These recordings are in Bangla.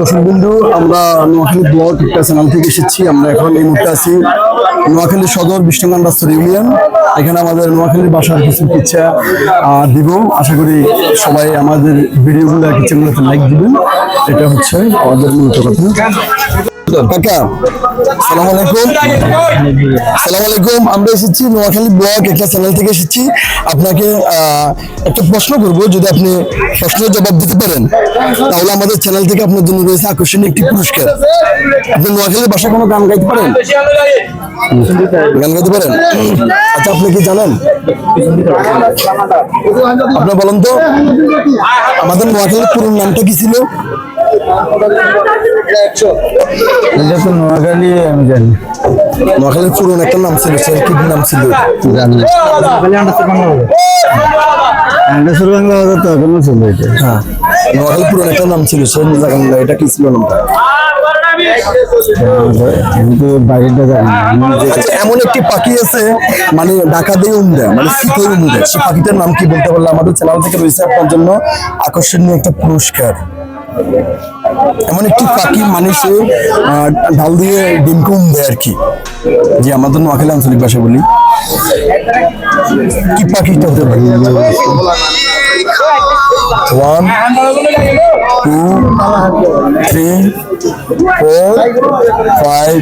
দর্শক বিন্দু আমরা নোয়াখালী ব্লক একটা চ্যানেল থেকে এসেছি। আমরা এখন এই মুহূর্তে আছি নোয়াখালী সদর বিষ্ণুগান রাস্তার ইউনিয়ন। এখানে আমাদের নোয়াখালীর বাসার কিছু ইচ্ছা দিব। আশা করি সবাই আমাদের ভিডিওগুলো কিচেনগুলোতে লাইক দিবেন। এটা হচ্ছে আমাদের মূলত কথা। আলাইকুম আলাইকুম আমরা এসেছি নোয়াখালী একটা চ্যানেল থেকে এসেছি। আপনাকে একটা প্রশ্ন যদি আপনি প্রশ্নের জবাব দিতে পারেন। তাহলে আমাদের চ্যানেল থেকে আপনার জন্য রয়েছে আকর্ষণীয় একটি পুরস্কার। আপনি ভাষায় কোনো গান গাইতে পারেন? গান গাইতে পারেন? আচ্ছা আপনি কি জানেন? বলেন তো, আমাদের নোয়াখালীর পুরো নামটা কি ছিল? এটা তো নোয়াখালী আমি জানি। নোয়াখালীর পুরনো একটা নাম ছিল স্যার কি নাম ছিল। জানি। আন্ডাসুর বাংলা বাজার তো এখনও ছিল এটা। হ্যাঁ। নোয়াখালী পুরনো একটা নাম ছিল সেই এটা কি ছিল নামটা? কিন্তু বাড়িটা জানি না। আমি যে- এমন একটি পাখি আছে মানে ডাকা দিয়ে উম দেয় মানে শীতল উম দেয়। সেই পাখিটার নাম কি বলতে পারলে আমাদের চ্যানেল থেকে রয়েছে আপনার জন্য আকর্ষণীয় একটা পুরস্কার। এমন একটি পাখি মানে ঢাল দিয়ে ডিমকে উম দেয় আর কি। যে আমাদের নোয়াখালী আঞ্চলিক ভাষা বলি। কি পাখিটা হতে পারে? Two three four five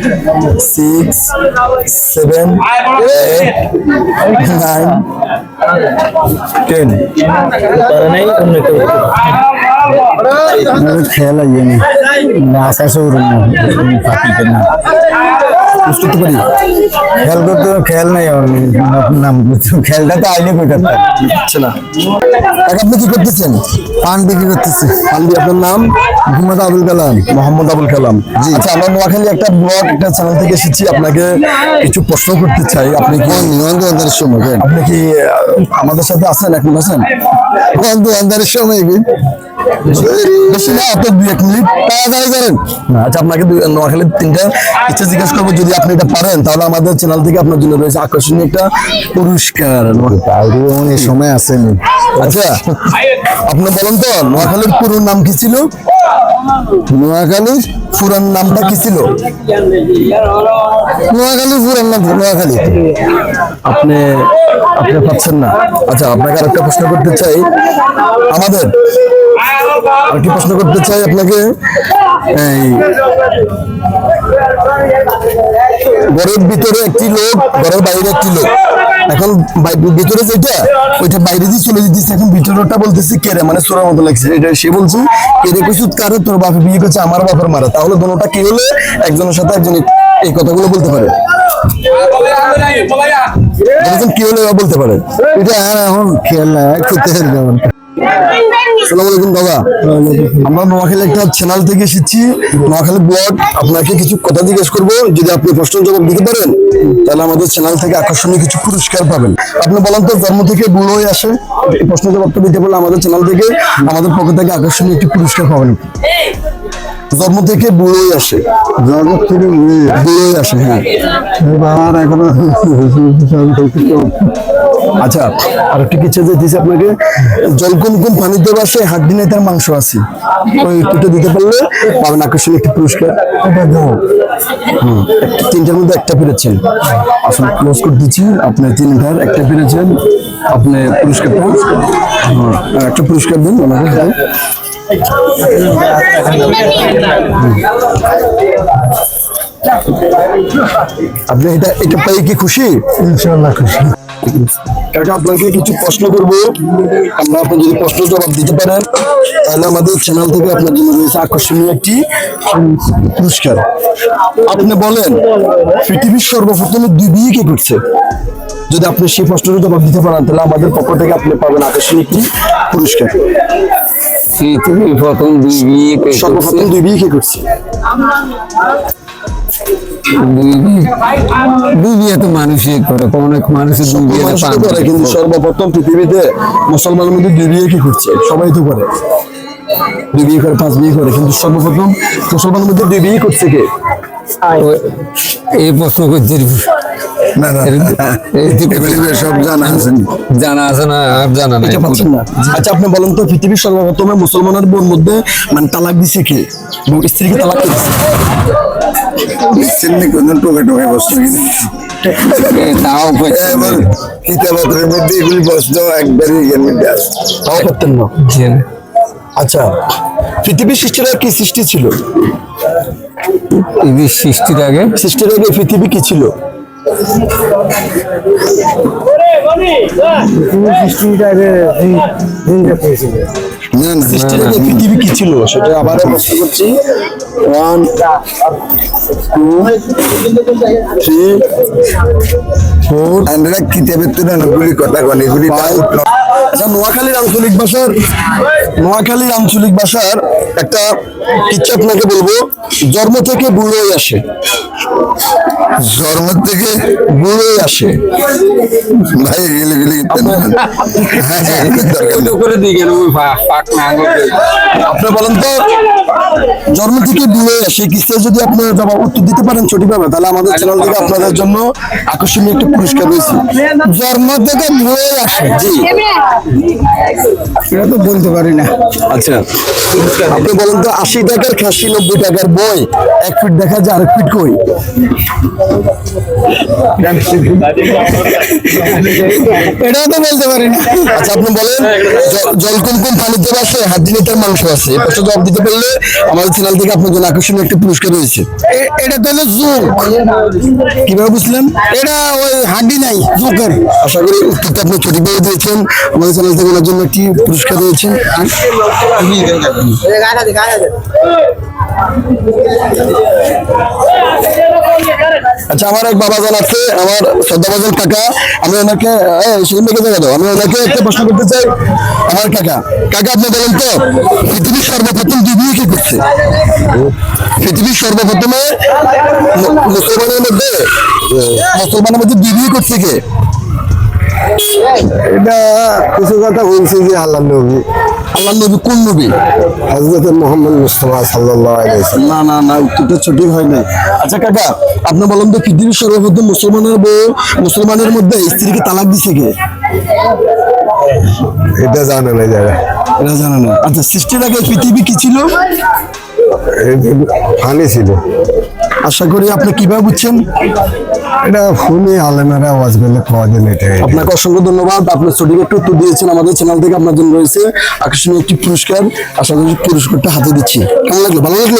six seven eight nine ten আমার খেয়াল আছে না। আকাশে উড়ে না। পাখিটার নাম পারি? খেয়াল করতে খেয়াল নাই নাম খেয়ালটা তো আইলে কই করতে হচ্ছে না। আপনি কি করতেছেন? পান বিক্রি করতেছে? পান্ডি আপনার নাম? মোহাম্মদ আবুল কালাম। মোহাম্মদ আবুল কালাম। জি। আচ্ছা আমরা নোয়াখালী একটা ব্লগ একটা চ্যানেল থেকে এসেছি। আপনাকে কিছু প্রশ্ন করতে চাই। আপনি কি নিবন্ধনের সময় আপনি কি আমাদের সাথে আছেন এখন আছেন? সময় বেশি না অত দুই এক মিনিট। তাড়াতাড়ি করেন। আচ্ছা আপনাকে নোয়াখালীর তিনটা ইচ্ছা জিজ্ঞেস করব যদি আপনি এটা পারেন তাহলে আমাদের চ্যানেল থেকে আপনার জন্য রয়েছে আকর্ষণীয় একটা পুরস্কার। অনেক সময় আসেনি আচ্ছা আপনি বলেন তো নোয়াখালীর পুরো নাম কি ছিল? নোয়াখালীর পুরান নামটা কি ছিল? নোয়াখালী পুরান নাম নোয়াখালী। আপনি আপনি পাচ্ছেন না? আচ্ছা আপনাকে আরেকটা প্রশ্ন করতে চাই। আমাদের আরেকটি প্রশ্ন করতে চাই আপনাকে। এই, ঘরের ভিতরে একটি লোক, ঘরের বাইরে একটি লোক। এখন ভিতরে যেটা, ওইটা বাইরে দিয়ে চলে যেতেছে এখন ভিতরটা বলতেছে কেরে মানে সোরার মতো লাগছে। এটা সে বলছে কেরে কইছু কারে তোর বাপে বিয়ে করছে, আমার বাপের মারা। তাহলে দোনোটা কি হলে? একজনের সাথে একজন এই কথাগুলো বলতে পারে। এরকম কি হলে বলতে পারে? এটা এখন খেয়াল করতে যেমন চ্যানেল থেকে এসেছি আপনাকে কিছু কথা জিজ্ঞেস করব, যদি আপনি দিতে পারেন, তাহলে আমাদের চ্যানেল থেকে আকর্ষণীয় কিছু পুরস্কার পাবেন। আপনি বলেন তো, জন্ম থেকে বুড়ো হয়ে আসে, এই প্রশ্ন জবাবটা দিতে পারলে আমাদের চ্যানেল থেকে, আমাদের পক্ষ থেকে আকর্ষণীয় একটি পুরস্কার পাবেন জন্ম থেকে বুড়ো হয়ে আসে। জন্ম থেকে উড়ে বুড়ো হয়ে আসে হ্যাঁ। বাবার এখনও আচ্ছা আর একটি কিছু যে দিয়েছে আপনাকে। জল কোন কোন পানিতে বাসে হাড্ডি নেই তার মাংস আছে। ওই দুটো দিতে পারলে পাবেন আকর্ষণীয় একটি পুরস্কার। হুম, একটা- তিনটার মধ্যে একটা পেরেছেন। আসলে ক্লোজ করে দিচ্ছি আপনি তিনটার একটা পেরেছেন আপনি পুরস্কারটা একটা পুরস্কার দিন ওনাকে। হ্যাঁ। আপনি এটা এটা পাই কি খুশি? ইনশাল্লাহ খুশি। কাকা আপনাকে কিছু প্রশ্ন করব। আমরা আপনি যদি প্রশ্ন জবাব দিতে পারেন তাহলে আমাদের চ্যানেল থেকে আপনার জন্য রয়েছে আকর্ষণীয় একটি পুরস্কার। আপনি বলেন পৃথিবীর সর্বপ্রথমে দুই বিয়ে কে করছে? যদি আপনি সেই প্রশ্নের জবাব দিতে পারেন তাহলে আমাদের পক্ষ থেকে আপনি পাবেন আকর্ষণীয় একটি পুরস্কার। পৃথিবীর প্রথম দুই বিয়ে সর্বপ্রথম দুই বিয়ে কে করছে? দুই বিয়ে দুই বিয়ে তো মানুষই করে অনেক মানুষের দুই বিয়ে করে কিন্তু সর্বপ্রথম পৃথিবীতে মুসলমানের মধ্যে দুই বিয়ে কি করছে? সবাই তো করে। দুই বিয়ে করে পাঁচ বিয়ে করে কিন্তু সর্বপ্রথম মুসলমানের মধ্যে দুই বিয়ে করছে কে? এই প্রশ্ন করছে। না না এইটুকু এগুলি সব জানা আছে। না আর জানা নাই। আচ্ছা আপনি বলেন তো পৃথিবীর সর্বপ্রথমে মুসলমানের বোর মধ্যে মানে তালাক দিছে কে? এবং স্ত্রীকে তালাক দিছে। চিন্নি কোন টোকে টোকে বসতে তাও। কিতাবাতের মধ্যে এগুলি প্রশ্ন একবারই এর মধ্যে আছে তাও করতেন না? আচ্ছা পৃথিবীর সৃষ্টির আগে কি সৃষ্টি ছিল? এই যে সৃষ্টির আগে? সৃষ্টির আগে পৃথিবী কি ছিল? না না সৃষ্টির আগে পৃথিবী কি ছিল? সেটা আবারও প্রশ্ন করছি। ওয়ান টু থ্রি ফোর আমরা কিতাবের তো না এগুলি কথা কন এগুলি আচ্ছা নোয়াখালীর আঞ্চলিক ভাষার নোয়াখালীর আঞ্চলিক ভাষার একটা কিচ্ছা আপনাকে বলব জন্ম থেকে বুড়োই আসে। জন্ম থেকে বুড়োই আসে। ভাই এগুলি হ্যাঁ হ্যাঁ আঙুল আপনি বলেন তো জন্ম থেকে আসে। কিস্তায় যদি আপনার জবাব উত্তর দিতে পারেন সঠিকভাবে তাহলে আমাদের চ্যানেল থেকে আপনাদের জন্য আকর্ষণীয় একটা পুরস্কার রয়েছে। জন্ম থেকে বুড়োই আসে। জি। এটা তো বলতে পারি না। আচ্ছা আপনি বলেন তো আশি টাকার খাসি নব্বই টাকার বই এক ফিট দেখা যায় আরেক ফিট কই? এটাও তো বলতে পারি না। আচ্ছা আপনি বলেন জল কোন কোন পানিতে বাসে হাড্ডি লিটার মাংস আছে। এই প্রশ্ন জবাব দিতে পারলে আমাদের চ্যানেল থেকে আপনার জন্য আকর্ষণীয় একটা পুরস্কার রয়েছে। এটা তো হলো জোক। কীভাবে বুঝলেন? এটা ওই হাড্ডি নাই, জোকের। আশা করি উত্তরটা আপনি সঠিকভাবে দিয়েছেন। আমাদের চ্যানেল থেকে ওনার জন্য একটি পুরস্কার রয়েছে। আচ্ছা আমার এক বাবা আছে, আমার শ্রদ্ধাভাজন কাকা। আমি ওনাকে আমি ওনাকে একটা প্রশ্ন করতে চাই, আমার কাকা। কাকা, আপনি বলেন তো, পৃথিবীর সর্বপ্রথম ডিবিয়ে কি করছে? পৃথিবীর সর্বপ্রথমে মুসলমানের মধ্যে মুসলমানের মধ্যে ডিবিয়ে করছে কে? এটা কিছু কথা বলছে যে, আল্লাহ নবী। আল্লাহ নবী কোন নবী? হজরত মোহাম্মদ মুস্তফা সাল্লাহ আলাইহি না না না উত্তরটা সঠিক হয় না আচ্ছা কাকা আপনি বলেন তো পৃথিবীর সর্বপ্রথম মুসলমানের বউ মুসলমানের মধ্যে স্ত্রীকে তালাক দিছে কে? এটা জানে না যারা। এটা জানে না। আচ্ছা সৃষ্টির আগে পৃথিবী কি ছিল? ফানি ছিল। আশা করি আপনি কীভাবে বুঝছেন? এটা ফোনে আলেমেরা আওয়াজ করলে পাওয়া যায় এটা আপনাকে অসংখ্য ধন্যবাদ। আপনার ছোট একটু উত্তর দিয়েছেন। আমাদের চ্যানেল থেকে আপনার জন্য রয়েছে আকর্ষণীয় একটি পুরস্কার। আশা করি পুরস্কারটা হাতে দিচ্ছি। কেমন লাগল? ভালো লাগল?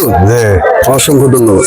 অসংখ্য ধন্যবাদ।